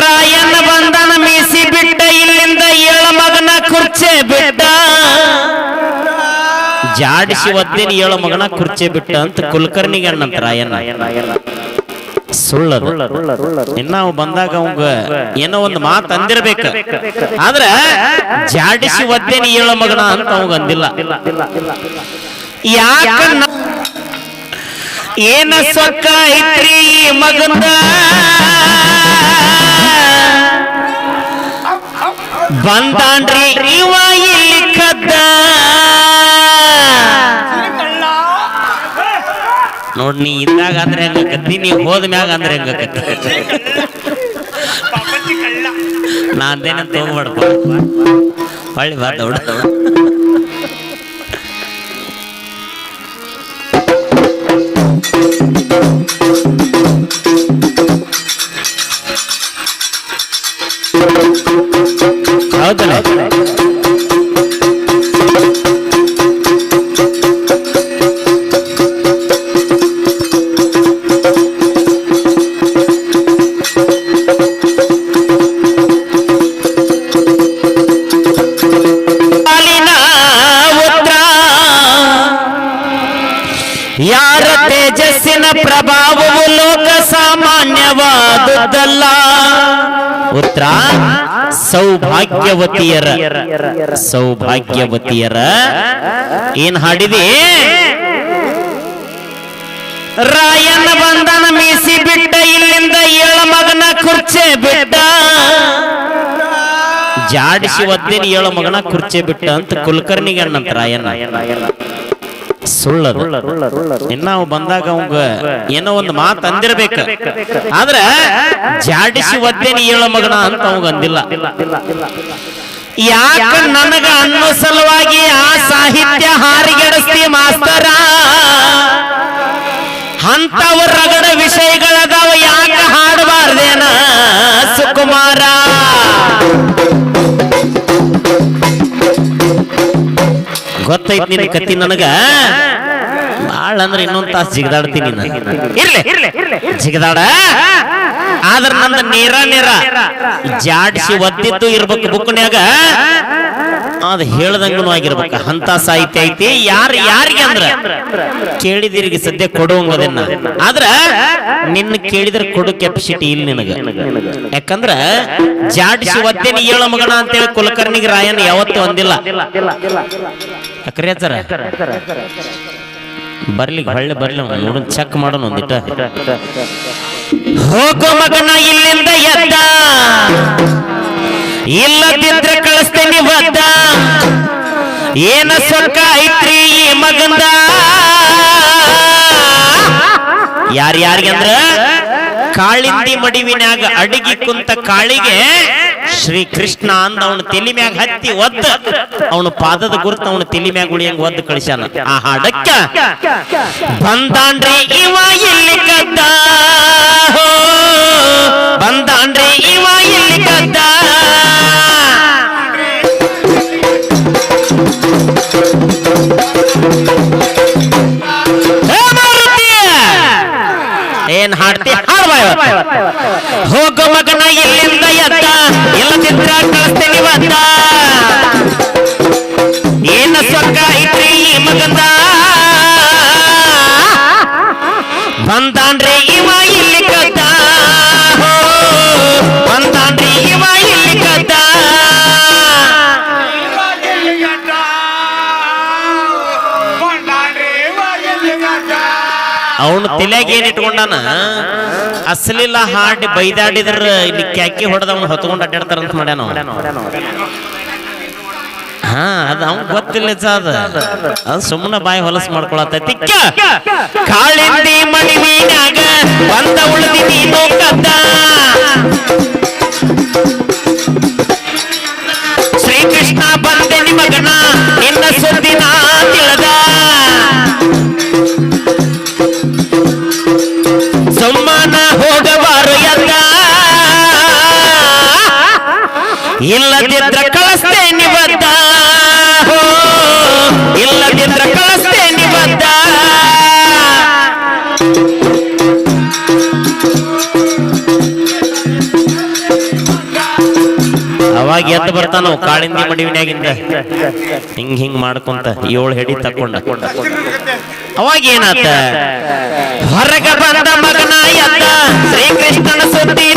ರಾಯನ ಬಂದನ ಮೀಸಿ ಬಿಟ್ಟ ಇಲ್ಲಿಂದ ಏಳು ಮಗನ ಕುರ್ಚೆ ಬಿಟ್ಟ. ಜಾಡಿಸಿ ಒದ್ದಿನ ಏಳು ಮಗನ ಕುರ್ಚೆ ಬಿಟ್ಟ ಅಂತ ಕುಲಕರ್ಣಿಗೆ ಅಣ್ಣಂತ ರಾಯನ. ಸುಳ್ಳು ನಾವು ಬಂದಾಗ ಅವಂಗ ಏನೋ ಒಂದು ಮಾತು ಅಂದಿರ್ಬೇಕು. ಆದ್ರ ಜಾಡಿಸಿ ಒದ್ದೇನಿ ಏಳು ಮಗನ ಅಂತ ಅವಂಗ ಅಂದಿಲ್ಲ. ಯಾಕ ಏನ ಸೊಕ್ಕ ಐತ್ರಿ ಮಗಂದ? ಬಂದಾನ್ರಿ ಇವ ಇಲ್ಲಿ ಕದ್ದ. ನೋಡ್ ನೀ ಇದ್ದಾಗ ಅಂದ್ರೆ ಹೆಂಗಕತ್ತಿ ನೀ ಹೋದ ಮ್ಯಾಗ ಅಂದ್ರೆ ಹೆಂಗಕತ್ತಿ ನಾ ಅಂದೇನಂತ ಹೋಗ್ಬಾರ್ದು ಹೊಳ್ಳಿ ಬಾ ಸಾಮಾನ್ಯವಾದುದಲ್ಲ ಪುತ್ರ, ಸೌಭಾಗ್ಯವತಿಯರ. ಸೌಭಾಗ್ಯವತಿಯರ. ಏನ್ ಹಾಡಿದಿ? ರಾಯನ ಬಂದನ ಮೀಸಿ ಬಿಟ್ಟ ಇಲ್ಲಿಂದ ಏಳ ಮಗನ ಕುರ್ಚೆ ಬಿಟ್ಟ. ಜಾಡಿಸಿ ಒದ್ದೇನಿ ಏಳು ಮಗನ ಕುರ್ಚೆ ಬಿಟ್ಟ ಅಂತ ಕುಲಕರ್ಣಿಗೆ ಅಣ್ಣಂತ ರಾಯಣ್ಣ ಸುಳ್ಳದು. ಇನ್ನ ಬಂದಾಗ ಅವಂಗ ಏನೋ ಒಂದು ಮಾತು ಅಂದಿರ್ಬೇಕ. ಆದ್ರ ಜಾಡಿಸಿ ಒದ್ದೇನಿ ಏಳ ಮಗನ ಅಂತ ಅವಂಗ ಅಂದಿಲ್ಲ. ಯಾಕ ನನಗ ಅನ್ನೋ ಸಲುವಾಗಿ ಆ ಸಾಹಿತ್ಯ ಹಾರಿಗೆಡಸ್ತಿ ಮಾಸ್ತರ? ಅಂತವರ ರಗಡ ವಿಷಯಗಳದಾವ ಗೊತ್ತೈತಿ ನಿನ್ನ ಕತ್ತಿ ನನಗ? ಬಾಳ ಅಂದ್ರೆ ಇನ್ನೊಂದ್ ತಾಸು ಜಿಗದಾಡ್ತೀನಿ. ಇರ್ಲಿ. ಜಿಗದಾಡ? ಆದ್ರ ನಂದ ನೇರ ನೇರ ಜಾಡ್ಸಿ ಒದ್ದಿದ್ದು ಇರ್ಬೇಕು ಬುಕ್ನ್ಯಾಗ. ಅದ್ ಹೇಳ್ದಂಗನು ಆಗಿರ್ಬೇಕು. ಅಂತ ಸಾಹಿತ್ಯ ಐತಿ. ಯಾರು ಯಾರಿಗೆ ಅಂದ್ರ? ಕೇಳಿದಿರಿಗೆ ಸದ್ಯ ಕೊಡುವಂಗದನ್ನ. ಆದ್ರ ನಿನ್ನ ಕೇಳಿದ್ರೆ ಕೊಡು ಕೆಪಾಸಿಟಿ ಇಲ್ಲ ನಿನಗ. ಯಾಕಂದ್ರ ಜಾಡ್ಸಿ ಒದ್ದೇನಿ ಏಳ ಮಗಣ ಅಂತೇಳಿ ಕುಲಕರ್ಣಿಗೆ ರಾಯನ್ ಯಾವತ್ತೂ ಅಂದಿಲ್ಲ. ಅಜ್ಜಾರ? ಬರ್ಲಿ ಹೊಳ್ಳೆ ಬರ್ಲಿ ನೋಡೋಣ ಚೆಕ್ ಮಾಡೋಣ ಒಂದಿಟ್ಟ. ಹೋಗೋ ಮಗನ, ಇಲ್ಲಿಂದ ಎದ್ದ. ಇಲ್ಲದಿದ್ರೆ ಕಳಿಸ್ತೇನೆ ಬದ್ದ ಏನ ಸೊಕ್ಕ ಐತ್ರಿ ಈ ಮಗಂದ? ಯಾರ್ಯಾರಿಗೆ ಅಂದ್ರ? ಕಾಳಿಂದಿ ಮಡಿವಿನಾಗ ಅಡಿಗಿ ಕುಂತ ಕಾಳಿಗೆ ಶ್ರೀ ಕೃಷ್ಣ ಅಂದ ಅವನ ತಲಿ ಮ್ಯಾಗ ಹತ್ತಿ ಒದ್ದ ಅವನ ಪಾದದ ಗುರುತ ಅವನ ತಲಿ ಮ್ಯಾಗ ಉಳಿಯಂಗ ಒದ್ದು ಕಳಿಸ್ಯಾನ ಆ ಹಾಡಕ್ಕ ಬಂದಾನ್ರಿ ಇವ ಇಲ್ಲಿ ಕದ್ದ ಹೋ, ಬಂದಾನ್ರಿ ಇವ ಇಲ್ಲಿ ಕದ್ದ ಹೇ ಮಾರುತಿ! ಏನ್ ಹಾಡ್ತಿ ಹಾಡ್ಬಾ ಇವತ್ತು. ಹೋಗೋ ಮಗನ ಇಲ್ಲಿಂದ ಎದ್ದ ಇಲ್ಲದಿದ್ರ ಕಳಿಸ್ತೀನಿ ಬಂದ ಏನ ಸ್ವರ್ಗ ಐತ್ರಿ ಮಗಂದ? ಬಂದಾನ್ರಿ ಇವ ಇಲ್ಲಿ ಕದ್ದ. ಬಂದಾನ್ರಿ ಇವ ಇಲ್ಲಿ ಕದ್ದ. ಅವನು ತಲೆಯಾಗ ಏನ್ ಇಟ್ಕೊಂಡಾನ? ಅಸಲಿಲ್ಲ ಹಾಡಿ ಬೈದಾಡಿದ್ರ ಇಲ್ಲಿ ಕ್ಯಾಕಿ ಹೊಡೆದವನು ಹೊತ್ಕೊಂಡು ಅಡ್ಡಾಡ್ತಾರಂತ ಮಾಡ್ಯಾನ. ಹಾ, ಅದ ಅವ್ನ್ ಗೊತ್ತಿಲ್ಲ ಅದ. ಅದು ಸುಮ್ಮನೆ ಬಾಯಿ ಹೊಲಸ್ ಮಾಡ್ಕೊಳತೈತಿ ಕಾಳಿಂದಿ ಮಣಿವಿನಾಗ ಬಂದ ಉಳಿದಿ ನೀನು ಕದ್ದ ಶ್ರೀಕೃಷ್ಣ ಬಂದೆ ನಿಮಗನ, ನಿನ್ನ ಸುದ್ದಿನ ತಿಳಿದ ಇಲ್ಲದಿದ್ರ ಕಳಿಸ್ತೇನೆ ಬದ್ದ ಇಲ್ಲದಿದ್ರ ಕಳಿಸ್ತೇನೆ ಬದ್ದ ಅವಾಗ ಎದ್ದು ಬರ್ತಾನ ಕಾಳಿಂದಿ ಮಡಿವಿನ್ಯಾಗಿಂದ. ಹಿಂಗ್ ಹಿಂಗ್ ಮಾಡ್ಕೊಂತ ಏಳು ಹೆಡಿ ತಕ್ಕೊಂಡ. ಅವಾಗ ಏನಾತ? ಹೊರಗ ಬಂದ ಮಗನ ಎದ್ದ. ಶ್ರೀಕೃಷ್ಣನ ಸುದ್ದಿ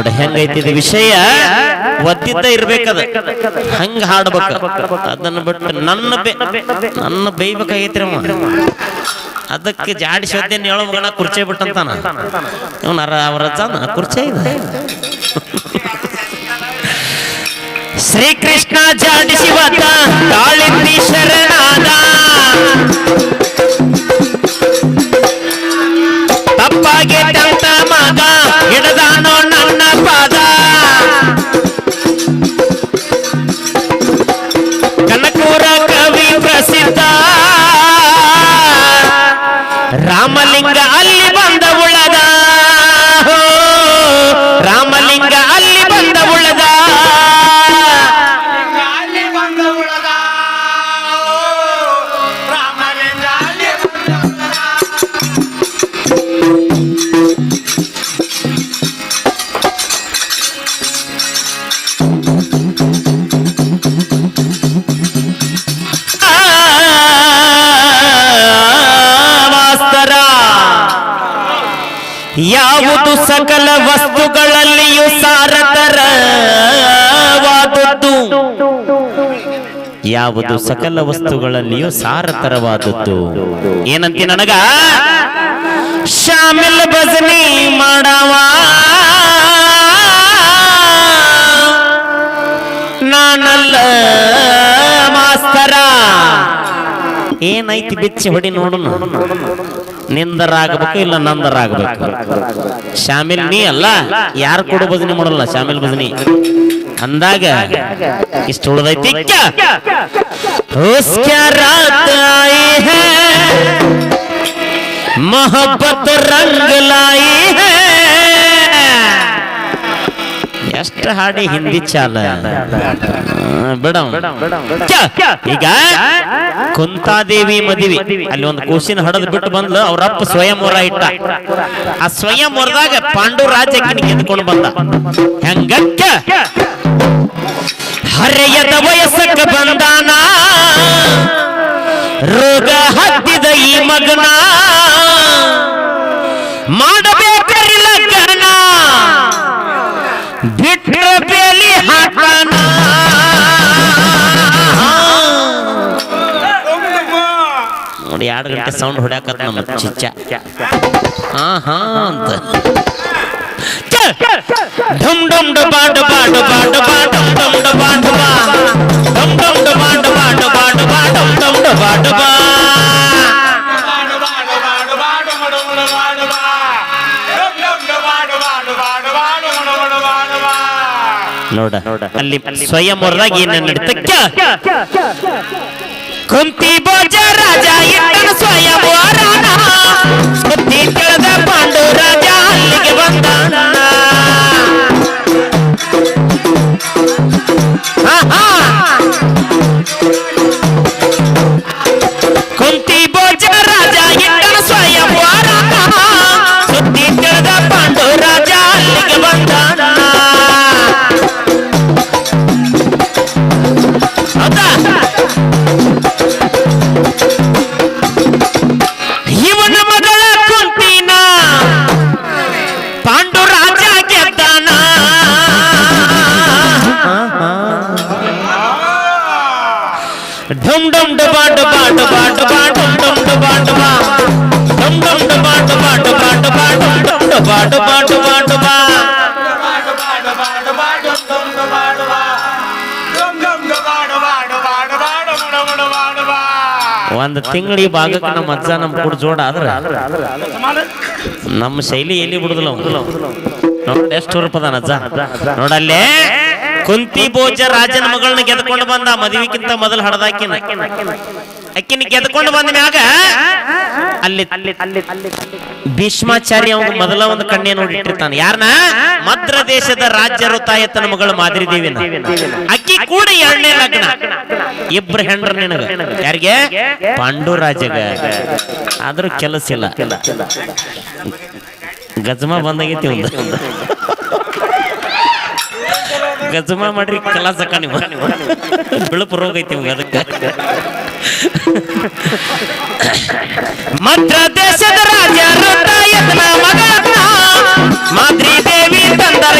ನೋಡ ಹೆಂಗೈತಿದ ವಿಷಯ? ಒದ್ದಿದ್ದ ಇರ್ಬೇಕದ. ಹಂಗ ಹಾಡ್ಬೇಕ. ಅದನ್ನ ಬಿಟ್ಟು ನನ್ನ ನನ್ನ ಬೇಯ್ಬೇಕಾಗೈತ್ರಿ ಅವ. ಅದಕ್ಕೆ ಜಾಡಿ ಒದ್ದೇನು ಹೇಳೋ ಮಗನ ಕುರ್ಚಿ ಬಿಟ್ಟಂತಾನ. ಇವನ ಅವರ ಕುರ್ಚೆ ಇದೆ. ಶ್ರೀಕೃಷ್ಣ ಜಾಡಿಸಿ ಒದ್ದ ಕಾಳಿಂದಿ ಶರಣಾದ. ಯಾವುದು ಸಕಲ ವಸ್ತುಗಳಲ್ಲಿಯೂ ಸಾರತರವಾದದ್ದು. ಯಾವುದು ಸಕಲ ವಸ್ತುಗಳಲ್ಲಿಯೂ ಸಾರತರವಾದದ್ದು. ಏನಂತೆ ನನಗ? ಶಾಮಿಲ್ ಭಜನಿ ಮಾಡವ. ನಾನಲ್ಲ ಮಾಸ್ತರ. ಏನೈತಿ ಬಿಚ್ಚಿ ಹೊಡಿ ನೋಡು ನಿಂದರಾಗಬೇಕು ಇಲ್ಲ ನಂದರಾಗಬೇಕು? ಶಾಮಿಲ್ ನೀ ಅಲ್ಲ? ಯಾರು ಕೊಡು ಭಜನಿ ಮಾಡಲ್ಲ ಶಾಮಿಲ್ ಭಜನಿ? ಅಂದಾಗ ಇಷ್ಟು ಉಳ್ದೈತಿ ಮೊಹಬ್ಬತ್ ರಂಗ್ ಲಾಯಿ ಹೈ. ಎಷ್ಟು ಹಾಡಿ ಹಿಂದಿ ಚಾಲ. ಬಿಡ ಈಗ ಕುಂತಾದೇವಿ ಮದಿವಿ. ಅಲ್ಲಿ ಒಂದು ಕೂಸಿನ ಹಡದ್ ಬಿಟ್ಟು ಬಂದ್ಲು ಅವ್ರಪ್ಪ ಸ್ವಯಂವರ ಇಟ್ಟ. ಆ ಸ್ವಯಂವರದಾಗ ಪಾಂಡು ರಾಜ್ಯಕ್ಕೆ ಗೆದ್ಕೊಂಡು ಬಂದ. ಹೆಂಗ? ಹರೆಯದ ವಯಸ್ಸಕ್ಕೆ ಬಂದಾನ. ರೋಗ ಹತ್ತಿದ ಈ ಮಗನ. ಎರಡು ಗಂಟೆ ಸೌಂಡ್ ಹೊಡ್ಯಾಕತ್ ನಮ್ಮ ಚಿಚ್ಚ. ಹಾ ಹಾ ಅಂತ. ಢಮ್ ಢಮ್ ಡಬಾ ಡಬಾ ಡಬಾ ಡಬಾ ಢಮ್ ಢಮ್ ಡಬಾ ಡಬಾ ಢಮ್ ಢಮ್ ಡಬಾ ಡಬಾ ಢಮ್ ಢಮ್ ಡಬಾ ಡಬಾ ಬಾಡು ಬಾಡು ಬಾಡು ಬಾಡು ಮುಡು ಮುಡು ಬಾಡು ಬಾ ಡಮ್ ಡಮ್ ಡು ಬಾಡು ಬಾಡು ಬಾಡು ಬಾಡು ಮುಡು ಮುಡು ಬಾಡು ನೋಡ, ಅಲ್ಲಿ ಸ್ವಯಂವರದಾಗ ಏನ ನಡೀತಕ್ಕ ಕುಂತಿ ಭೋಜ ರಾಜ ಇಟ್ಟನ ಸ್ವಯಂವರನ ಕುಂತಿ ಡಬಾ ಡಬಾ ಡಬಾ ಬಾಡು ಬಾಡು ಬಾಡು ಬಾಡು ಡಮ್ ಡು ಬಾಡು ಬಾ ಡಮ್ ಡಮ್ ಡು ಬಾಡು ಬಾಡು ಬಾಡು ಬಾಡು ಮುಡು ಮುಡು ಬಾಡು ಬಾ ಒಂದ್ ತಿಂಗಳ ಈ ಭಾಗಕ್ಕೆ ನಮ್ಮ ಅಜ್ಜ ನಮ್ ಕೂಡ ಜೋಡ ಆದ್ರ ನಮ್ಮ ಶೈಲಿ ಎಲ್ಲಿ ಬಿಡುದಿಲ್ಲ ನೋಡ್ ಎಷ್ಟು ಹುರುಪದಾನ ಅಜ್ಜ ನೋಡಲ್ಲೇ ಕುಂತಿ ಭೋಜ ರಾಜನ ಮಗಳನ್ನ ಗೆದ್ಕೊಂಡು ಬಂದ, ಮದುವೆಕ್ಕಿಂತ ಮೊದಲು ಹಡದಾಕಿನ. ಅಕ್ಕಿನ ಗೆದ್ಕೊಂಡು ಬಂದ ಮ್ಯಾಗ ಅಲ್ಲಿ ಭೀಷ್ಮಾಚಾರ್ಯ ಅವನು ಮೊದಲ ಒಂದು ಕಣ್ಣೆ ನೋಡಿಟ್ಟಿರ್ತಾನೆ ಯಾರನ್ನ ಮದ್ರ ದೇಶದ ರಾಜ್ಯ ಋತಾಯತನ ಮಗಳು ಮಾದರಿ ದೇವಿನ. ಅಕ್ಕಿ ಕೂಡ ಎರಡನೇ ಲಗ್ನ. ಇಬ್ರು ಹೆಂಡ್ರ ನಿನಗ. ಯಾರಿಗೆ? ಪಾಂಡುರಾಜಗ ಆದ್ರೂ ಕೆಲಸ ಇಲ್ಲ. ಗಜಮ ಬಂದಾಗೈತಿ ಗಜಮ ಮಾಡ್ರಿ ಕಲಾಸಕ ನೀವು. ಬಿಳುಪು ರೋಗ ಐತಿ ಅದಕ್ಕೆ. ಮಧ್ಯ ದೇಶದ ರಾಜ ಮಗಳನ್ನ ಮಾದ್ರಿ ದೇವಿ ತಂದರ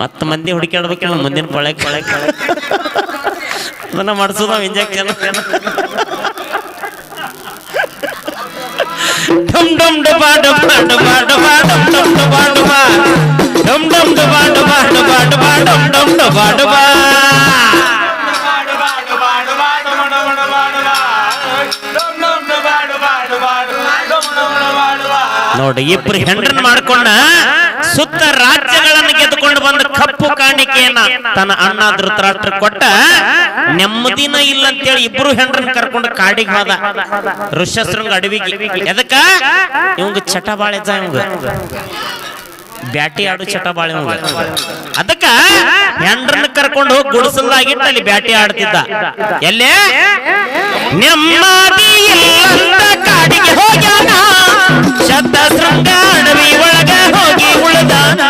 ಮತ್ತ ಮಂದಿ ಹುಡುಕಾಡ್ಬೇಕಲ್ಲ ಮುಂದಿನ ಪಳಕ್ ಪಳಕ್ ಅದನ್ನ ಮಾಡಿಸೋದ ಇಂಜೆಕ್ಷನ್ ಡಮ್ ಡಮ್ ಡಬಾ ಡಬಾ ಡಬಾ ಡಬಾ ಡಮ್ ಡಮ್ ಡಬಾ ಡಬಾ ಡಮ್ ಡಮ್ ಡಬಾ ಡಬಾ ಡಬಾ ಡಬಾ ಡಮ್ ಡಮ್ ಡಬಾ ಡಬಾ ನೋಡಿ, ಇಬ್ರು ಹೆಂಡ್ರನ್ ಮಾಡ್ಕೊಂಡ ಸುತ್ತ ರಾಜ್ಯಗಳನ್ನು ಗೆದ್ದುಕೊಂಡು ಬಂದ ಕಪ್ಪು ಕಾಣಿಕೆಯನ್ನ ತನ್ನ ಅಣ್ಣ ಧೃತರಾಷ್ಟ್ರ ಕೊಟ್ಟ ನೆಮ್ಮದಿನ ಇಲ್ಲ ಅಂತೇಳಿ ಇಬ್ರು ಹೆಂಡ್ರನ್ ಕರ್ಕೊಂಡು ಕಾಡಿಗೆ ಹೋದ. ಋಷಶೃಂಗ ಅಡವಿಗೆ. ಎದಕ್ಕ? ಇವಂಗ ಚಟ ಬಾಳೆ ಬ್ಯಾಟಿ ಆಡು ಚಟ ಬಾಳೆ ಅದಕ್ಕ ಹೆಂಡ್ರನ್ನ ಕರ್ಕೊಂಡು ಹೋಗಿ ಗುಡಿಸಲಾಗಿಟ್ಟು ಅಲ್ಲಿ ಬ್ಯಾಟಿ ಆಡ್ತಿದ್ದ. ಎಲ್ಲೇ? ನೆಮ್ಮದಿ ಕಾಡಿಗೆ ಹೋಗ್ಯಾನ. ಶಬ್ದ ಶೃಂಗ ಅಡವಿ ಒಳಗ ಹೋಗಿ ಉಳಿದಾನ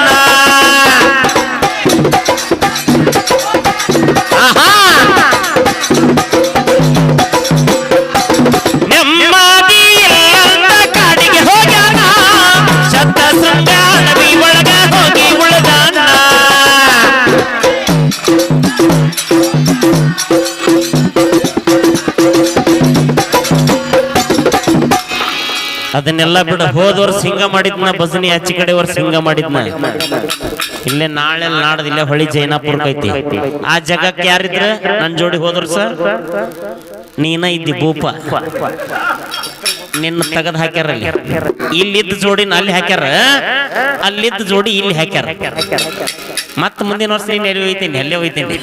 ಅದನ್ನೆಲ್ಲ ಬಿಡ. ಹೋದ ಸಿಂಗ ಹಿಂಗ ಮಾಡಿದ್ನ ಭಜನಿ ಆಚೆ ಕಡೆ ಸಿಂಗ ಹಿಂಗ ಮಾಡಿದ್ನ. ಇಲ್ಲೇ ನಾಳೆ ನಾಡದ ಇಲ್ಲೇ ಹೊಳಿ ಜೈನಾಪುರ ಐತಿ. ಆ ಜಗಕ್ಕೆ ಯಾರಿದ್ರ? ನನ್ ಜೋಡಿ ಹೋದ್ರು ಸರ್? ನೀನ ಇದ್ದಿ ಭೂಪ. ನಿನ್ನ ತೆಗದ್ ಹಾಕ್ಯಾರ ಇಲ್ಲಿದ್ದ ಜೋಡಿ ಅಲ್ಲಿ ಹಾಕ್ಯಾರ? ಅಲ್ಲಿದ್ದ ಜೋಡಿ ಇಲ್ಲಿ ಹಾಕ್ಯಾರ. ಮತ್ತ ಮುಂದಿನ ವರ್ಷ ನೀನ್ ಎಲ್ಲಿ ಹೋಯ್ತೀನಿ ಎಲ್ಲಿ ಹೋಯ್ತೀನಿ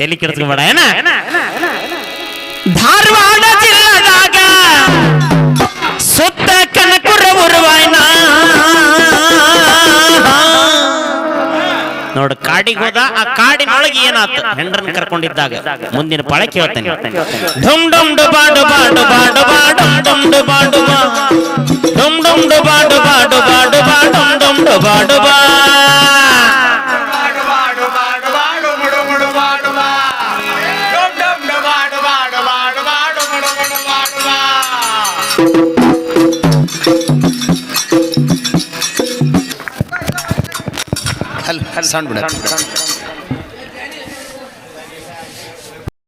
ತಲೆ ಕೆಡಿಸ್ಕೊಬೇಡ ಏನ? ಧಾರವಾಡ ಜಿಲ್ಲಾದಾಗ ಸುತ್ತ ನೋಡು, ಕಾಡಿಗೆ ಹೋದ, ಆ ಕಾಡಿನೊಳಗೆ ಏನಾತ? ಹೆಂಡ್ರನ್ ಕರ್ಕೊಂಡಿದ್ದಾಗ. ಮುಂದಿನ ಪಳ ಕೇಳ್ತೇನೆ ಡುಮ್ ಡುಮ್ ಡುಬಾ ಡುಬಾ ಡುಬಾ ಡುಬಾ ಅಲ್ಲಿ ಸೌಂಡ್ ಬಿಡ